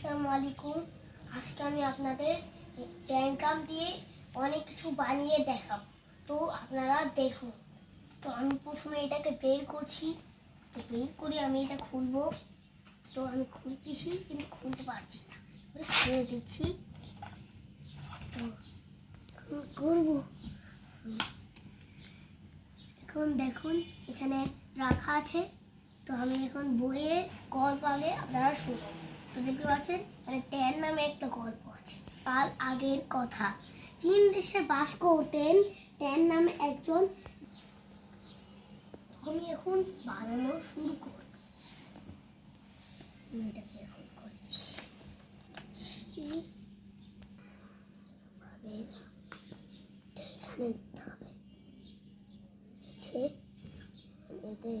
আসসালামু আলাইকুম। আজকে আমি আপনাদের ট্যাঙ্কাম দিয়ে অনেক কিছু বানিয়ে দেখাব। তো আপনারা দেখুন। তো আমি প্রথমে এটাকে বের করছি। তো বের করে আমি এটা খুলবো। তো আমি খুলতেছি, কিন্তু খুলতে পারছি না। ছেড়ে দিচ্ছি। তো করব এখন দেখুন, এখানে রাখা আছে। তো আমি এখন বইয়ে গল্প আগে আপনারা শুনুন। দেখতে এখানে ট্যান নামে একটা গল্প আছে। কাল আগের কথা। চীন দেশে বাস করতেন ট্যান নামে একজন আমি এখন বানানো শুরু এখন করছি এখানে এটা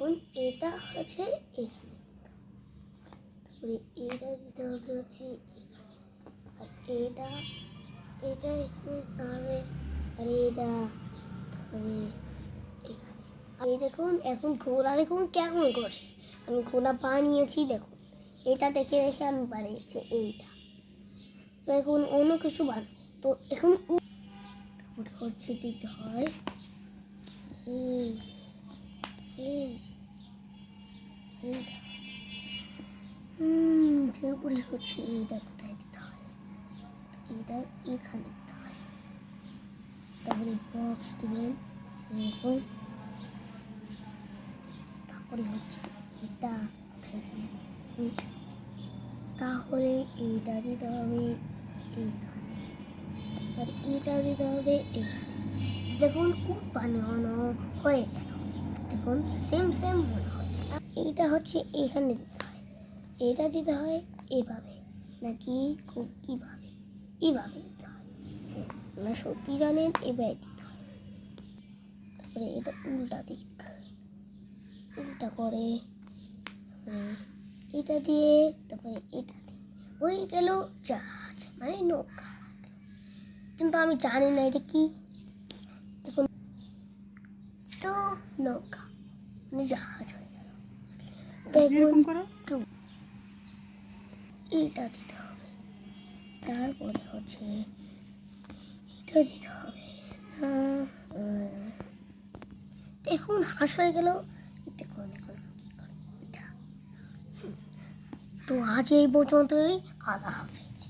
এখন এটা হচ্ছে এখানে। তারপরে এটা দিতে হবে হচ্ছে আর এটা এটা এখানে দিতে হবে। আর এটা দিতে হবে এখানে। এই দেখুন, এখন ঘোড়া দেখুন কেমন করছে আমি ঘোড়া বানিয়েছি, দেখুন। এটা দেখে দেখে আমি বানিয়েছি, এইটা। তো এখন অন্য কিছু বানাবো। তো এখন তারপরে হচ্ছে দিতে হয় এই এইটা হুম তারপরে হচ্ছে এইটা কোথায় দিতে হয় এটা এখানে দিতে হয় তারপরে বক্স দিবেন সেরকম তারপরে হচ্ছে এটা কোথায় দিবেন। তাহলে এইটা দিতে হবে এইখানে আর এটা দিতে হবে এখানে দেখুন খুব বানানো হয়ে গেল দেখুন সেম সেম মনে হচ্ছে এইটা হচ্ছে এখানে দিতে এটা দিতে হয় এভাবে নাকি খুব কীভাবে? এইভাবে দিতে হয়। না সত্যি জানেন এভাবে দিতে হয়। তারপরে এটা উল্টা দিক। উল্টা করে এটা দিয়ে তারপরে এটা দিয়ে। হয়ে গেল জাহাজ মানে নৌকা কিন্তু আমি জানি না এটা কি। দেখুন। তো নৌকা মানে জাহাজ হয়ে গেল। দেখুন। এটা দিতে হবে। তারপরে হচ্ছে এটা দিতে হবে। দেখুন, হাঁস হয়ে গেল। এতে দেখুন কী তো আজ এই পর্যন্তই। আল্লাহ হাফিজ।